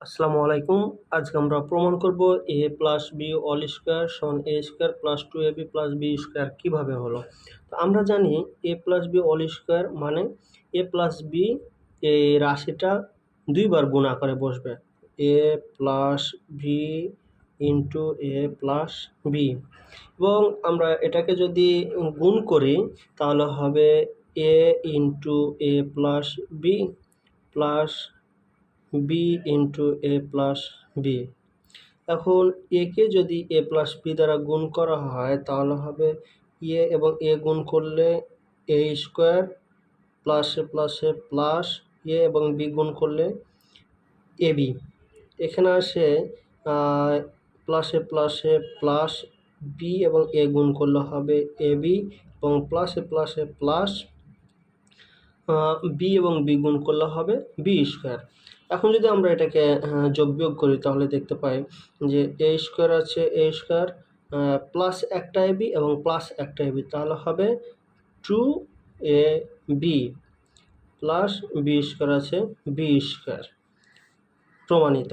আসসালামু আলাইকুম। আজকে আমরা প্রমাণ করব A plus B all square সমান A square plus two A B plus B square কীভাবে হলো। তো আমরা জানি A plus B all square মানে এ প্লাস বি এই রাশিটা দুইবার গুণ আকারে বসবে। A plus B into A plus B এবং আমরা এটাকে যদি গুণ করি, তাহলে হবে A into A plus B plus B into A plus B এখন একে যদি এ প্লাস বি দ্বারা গুণ করা হয়, তাহলে হবে এ এবং এ গুণ করলে এ স্কোয়ার প্লাসে প্লাসে প্লাস এ এবং বি গুণ করলে এ বি এখানে আসে প্লাসে প্লাসে প্লাস বি এবং এ গুণ করলে হবে এ বি এবং প্লাসে প্লাসে প্লাস বি এবং বি গুণ করলে হবে বি স্কোয়ার এখন যদি আমরা এটাকে যোগ বিয়োগ করি, তাহলে দেখতে পাই যে এ স্কোয়ার আছে এ স্কোয়ার প্লাস একটা এ বি এবং প্লাস একটা এ বি তাহলে হবে two A B plus B square আছে বি স্কোয়ার প্রমাণিত।